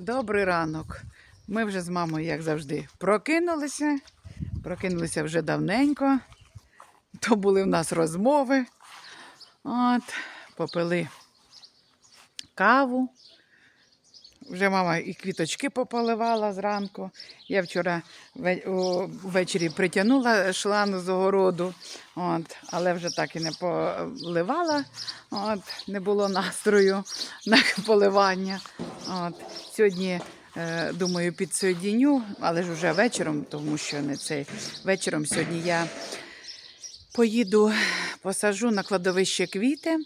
Добрий ранок. Ми вже з мамою, як завжди, прокинулися. Прокинулися вже давненько. То були в нас розмови. От, попили каву. Вже мама і квіточки пополивала зранку. Я вчора ввечері притягнула шланг з огороду, от, але вже так і не поливала. От, не було настрою на поливання. От. Сьогодні, е, думаю, підсоєдіню, але ж вже вечором, тому що не цей вечором сьогодні я поїду, посажу на кладовище квіти,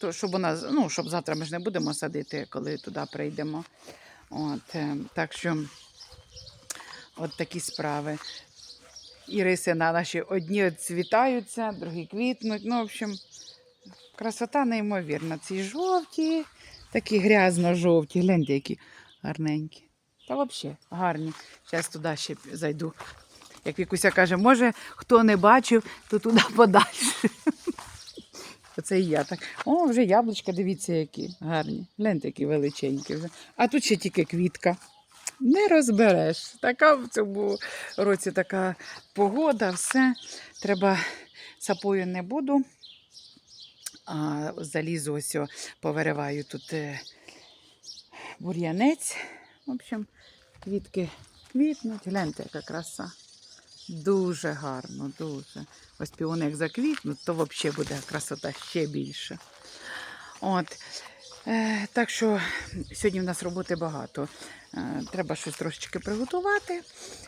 то щоб вона, ну, щоб завтра ми ж не будемо садити, коли туди прийдемо. От, е, так що от такі справи. Іриси на наші одні цвітаються, другі квітнуть. Ну, в общем, красота неймовірна. Ці жовті, такі грязно-жовті. Гляньте, які гарненькі. Та взагалі гарні. Зараз туди ще зайду. Як Вікуся каже, може, хто не бачив, то туди подальше. Оце і я так. О, вже яблучка, дивіться, які гарні. Гляньте, які величенькі вже. А тут ще тільки квітка. Не розбереш. Така в цьому році така погода, все. Треба сапою не буду. А залізу ось повириваю тут е, бур'янець. В общем, квітки квітнуть. Гляньте, яка краса. Дуже гарно, дуже. Ось піони як заквітнуть, то взагалі буде красота ще більше. От. Е, так що сьогодні в нас роботи багато. Е, треба щось трошечки приготувати.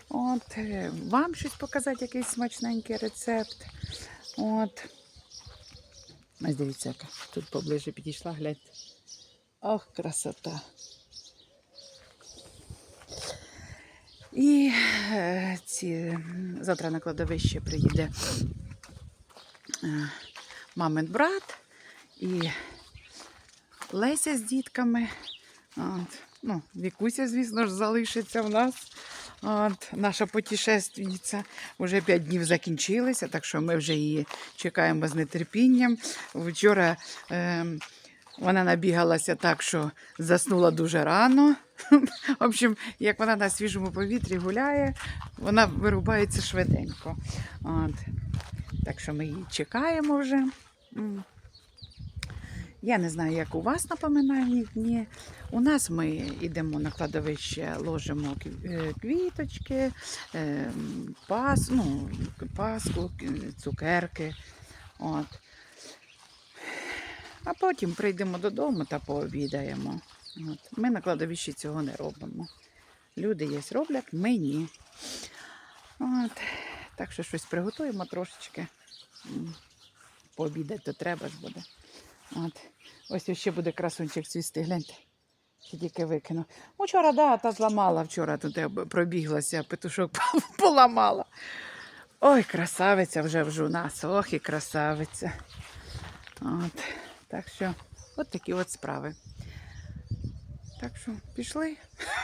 От, е, вам щось показати, якийсь смачненький рецепт. От. Ось дивіться, яка тут поближе підійшла, гляньте. Ох, красота. І е, ці, завтра на кладовище приїде е, мамин брат і Леся з дітками. От. Ну, Вікуся, звісно ж, залишиться в нас. От, наша путешественниця. Уже п'ять днів закінчилися, так що ми вже її чекаємо з нетерпінням. Вчора е, вона набігалася так, що заснула дуже рано. В общем, як вона на свіжому повітрі гуляє, вона вирубається швиденько. От. Так що ми її чекаємо вже. Я не знаю, як у вас на дні. У нас ми йдемо на кладовище, ложимо е, квіточки, е, пас, ну, паску, цукерки. От. А потім прийдемо додому та пообідаємо. От. Ми на кладовищі цього не робимо. Люди є роблять, ми ні. От. Так що щось приготуємо трошечки. Пообідати то треба ж буде. От. Ось ще буде красунчик цвісти, гляньте. Ще тільки викинув. Вчора, да, та зламала вчора тут пробіглася, петушок поламала. Ой, красавиця вже вже у нас. Ох і красавиця. От. Так що, от такі от справи. Так що пішли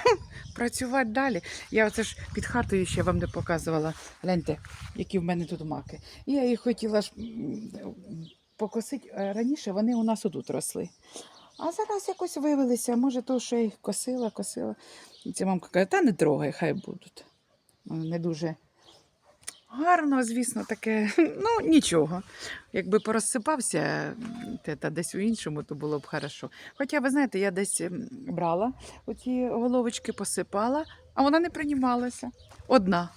працювати далі. Я оце ж під хатою ще вам не показувала. Гляньте, які в мене тут маки. Я їх хотіла ж покосити. Е, Раніше вони у нас отут росли. А зараз якось вивелися. Може, то, що я їх косила, косила. Ця мамка каже, та не трогай, хай будуть. Не дуже гарно, звісно, таке. Ну, нічого. Якби порозсипався те, та десь у іншому, то було б хорошо. Хоча, ви знаєте, я десь брала оті головочки, посипала, а вона не приймалася. Одна.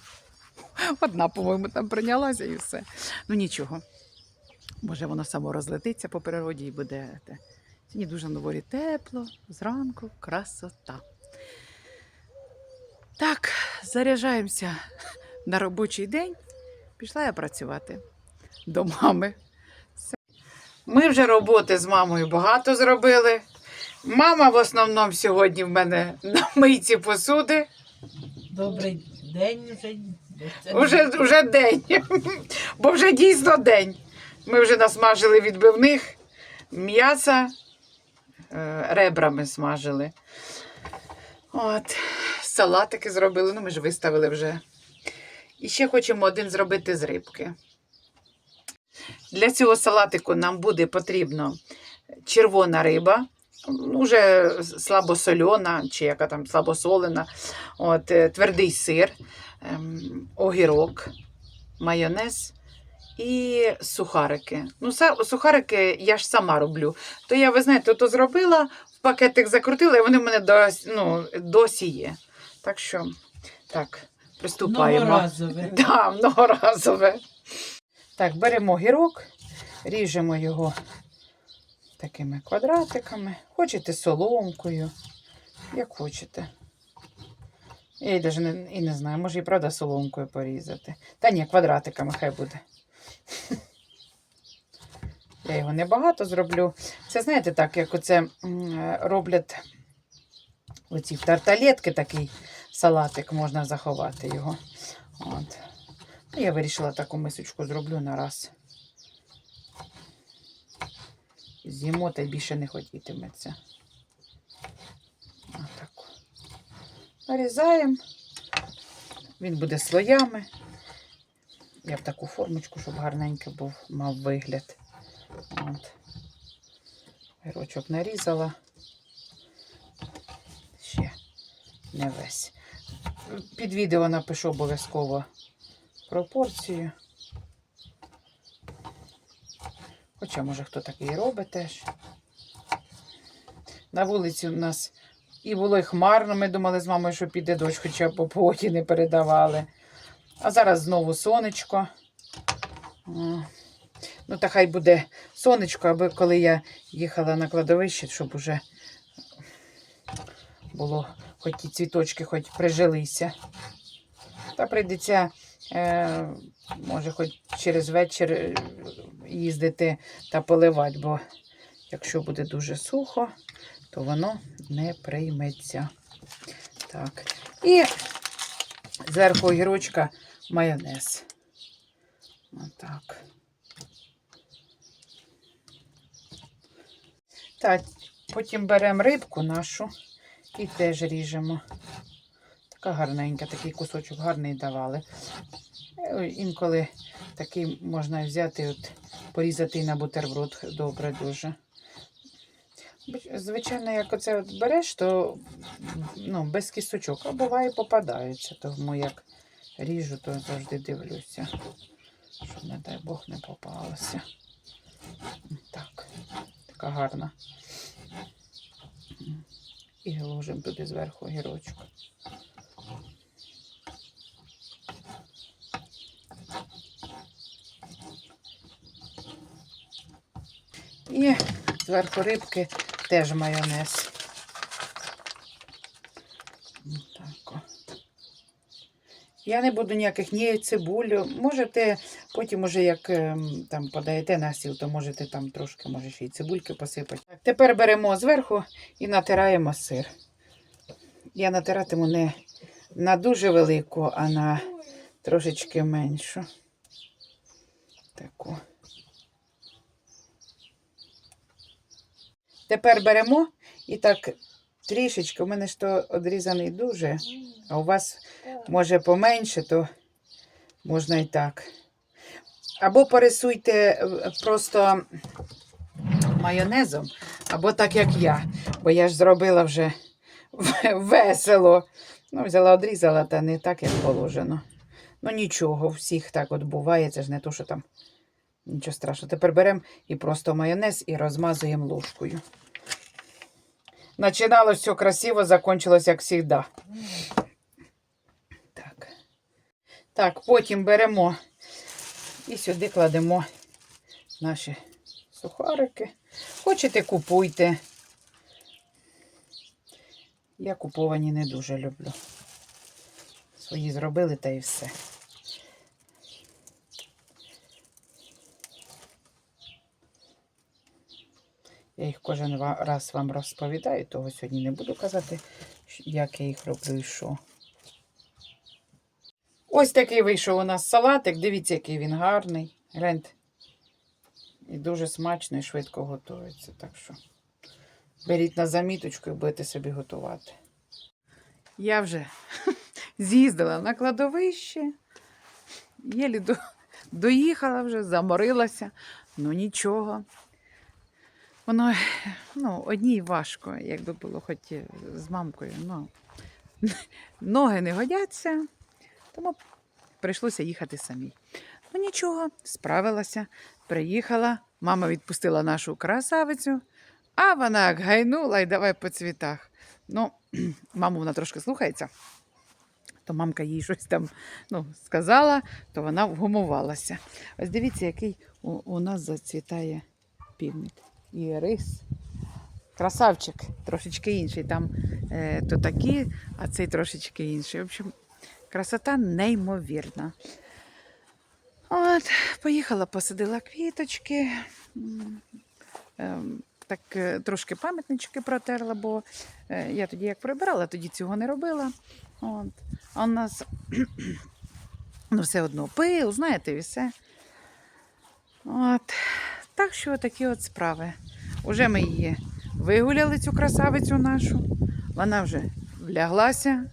Одна, по-моєму, там прийнялася і все. Ну нічого. Може, воно само розлетиться по природі і буде. Сьогодні дуже на дворі тепло, зранку красота. Так, заряджаємося на робочий день. Пішла я працювати до мами. Ми вже роботи з мамою багато зробили. Мама в основному сьогодні в мене на мийці посуди. Добрий день вже. Уже, уже день. Бо вже дійсно день. Ми вже насмажили відбивних м'яса, е, ребрами смажили. От, салатики зробили, ну ми ж виставили вже. І ще хочемо один зробити з рибки. Для цього салатику нам буде потрібно червона риба, ну, вже слабосольона, чи яка там слабосолена, от, е, твердий сир, ем, огірок, майонез і сухарики. Ну, сухарики я ж сама роблю. То я, ви знаєте, то зробила, в пакетик закрутила, і вони в мене досі, ну, досі є. Так що, так, приступаємо. Многоразове. Да, многоразове. Так, беремо гірок, ріжемо його такими квадратиками. Хочете соломкою, як хочете. Я й навіть не, і не знаю, може і правда соломкою порізати. Та ні, квадратиками хай буде. Я його небагато зроблю. Це знаєте, так, як оце роблять оці тарталетки такий салатик, можна заховати його. От. Ну, Я вирішила таку мисочку зроблю на раз. З'їмо та й більше не хотітиметься. Отаку. Нарізаємо. Він буде слоями. Я в таку формочку, щоб гарненький був, мав вигляд. От. Гірочок нарізала. Ще не весь. Під відео напишу обов'язково пропорцію. Хоча, може, хто такий робить теж. На вулиці у нас і було й хмарно. Ми думали з мамою, що піде дощ, хоча по погоді не передавали. А зараз знову сонечко. Ну, та хай буде сонечко, аби коли я їхала на кладовище, щоб уже було хоч ті цвіточки хоч прижилися. Та прийдеться, е, може, хоч через вечір е, їздити та поливати, бо якщо буде дуже сухо, то воно не прийметься. Так. І зверху огірочка майонез. Отак. Так, потім беремо рибку нашу і теж ріжемо. Така гарненька, такий кусочок гарний давали. Е, Інколи такий можна взяти, от, порізати на бутерброд добре дуже. Звичайно, як оце от береш, то ну, без кісточок, а буває попадаються. Тому як ріжу, то завжди дивлюся, щоб, не дай Бог, не попалося. Так, така гарна. І ложимо туди зверху гірочку. І зверху рибки теж майонез. Я не буду ніяких ні цибулю. Можете потім, уже як ем, там подаєте на стіл, то можете там трошки, може, ще й цибульки посипати. Так, тепер беремо зверху і натираємо сир. Я натиратиму не на дуже велику, а на трошечки меншу. Таку. Тепер беремо і так трішечки, у мене ж то одрізаний дуже, а у вас може поменше, то можна і так. Або порисуйте е, просто майонезом, або так, як я. Бо я ж зробила вже весело. Ну, взяла, одрізала, та не так, як положено. Ну нічого, всіх так от буває, це ж не то, що там нічого страшного. Тепер беремо і просто майонез і розмазуємо ложкою. Начиналось все красиво, закончилось як завжди. Так. Так, потім беремо і сюди кладемо наші сухарики. Хочете, купуйте. Я куповані не дуже люблю. Свої зробили та і все. Я їх кожен раз вам розповідаю, того сьогодні не буду казати, як я їх роблю і що. Ось такий вийшов у нас салатик. Дивіться, який він гарний. Гляньте. І дуже смачно і швидко готується. Так що беріть на заміточку і будете собі готувати. Я вже з'їздила на кладовище. Єлі до... доїхала вже, заморилася. Ну нічого. Воно ну, одній важко, якби було хоч з мамкою. Ну, ноги не годяться, тому прийшлося їхати самій. Ну нічого, справилася, приїхала, мама відпустила нашу красавицю, а вона гайнула і давай по цвітах. Ну, маму вона трошки слухається, то мамка їй щось там ну, сказала, то вона вгумувалася. Ось дивіться, який у, у нас зацвітає півник. І рис. Красавчик, трошечки інший. Там е, то такі, а цей трошечки інший. В общем, красота неймовірна. От, поїхала, посадила квіточки. Ем, Так е, трошки пам'ятнички протерла, бо е, я тоді як прибирала, тоді цього не робила. От. А у нас ну, все одно пил, знаєте, і все. От. Так що такі от справи. Уже ми її вигуляли, цю красавицю нашу. Вона вже вляглася,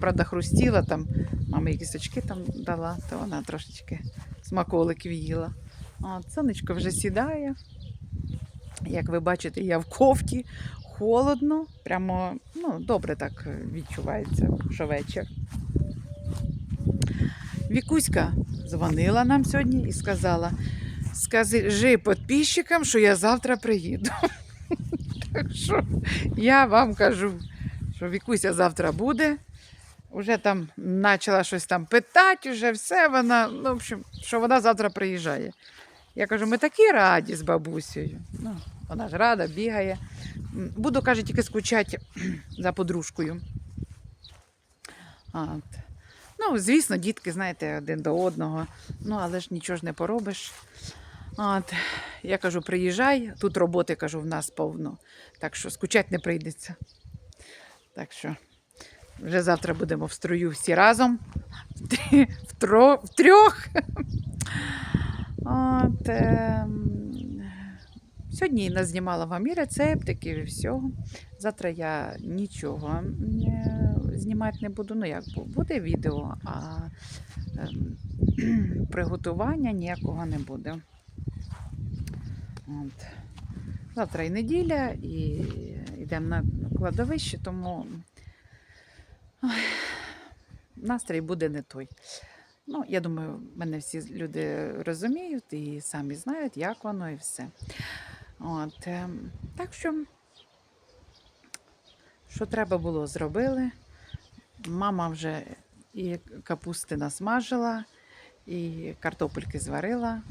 правда, хрустіла там, мама їй кісточки там дала, то вона трошечки смаколиків їла. От, сонечко вже сідає. Як ви бачите, я в кофті, холодно, прямо ну, добре так відчувається, що вечір. Вікуська дзвонила нам сьогодні і сказала: скажи підписчикам, що я завтра приїду. Так що я вам кажу, що Вікуся завтра буде. Уже там почала щось там питати, вже все вона, ну, в общем, що вона завтра приїжджає. Я кажу, ми такі раді з бабусею. Ну, вона ж рада, бігає. Буду, каже, тільки скучати за подружкою. От. Ну, звісно, дітки, знаєте, один до одного. Ну, але ж нічого ж не поробиш. От. Я кажу, приїжджай, тут роботи, кажу, в нас повно. Так що скучати не прийдеться. Так що вже завтра будемо в строю всі разом. В, трьох. От, ем, сьогодні я знімала вам і рецептики, і всього. Завтра я нічого не, знімати не буду. Ну, як буде відео, а ем, приготування ніякого не буде. От. Завтра і неділя, і йдемо на кладовище, тому настрій буде не той. Ну, я думаю, мене всі люди розуміють і самі знають, як воно і все. От, ем, так що, що треба було, зробили. Мама вже і капусти насмажила, і картопельки зварила.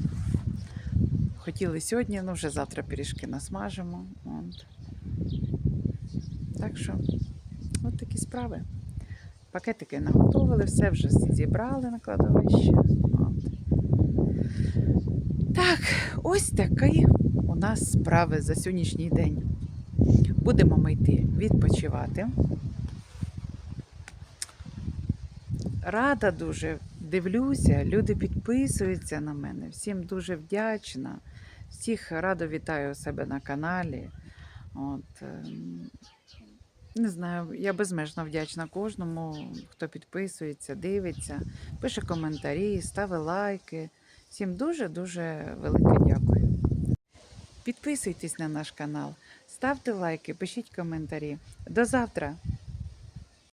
Хотіли сьогодні, ну вже завтра пиріжки насмажимо. От. Так що, от такі справи. Пакетики наготовили, все вже зібрали на кладовище. Так, ось такі у нас справи за сьогоднішній день. Будемо ми йти відпочивати. Рада дуже, дивлюся, люди підписуються на мене. Всім дуже вдячна. Всіх радо вітаю у себе на каналі. От, ем, не знаю, я безмежно вдячна кожному, хто підписується, дивиться, пише коментарі, ставить лайки. Всім дуже-дуже велике дякую. Підписуйтесь на наш канал, ставте лайки, пишіть коментарі. До завтра!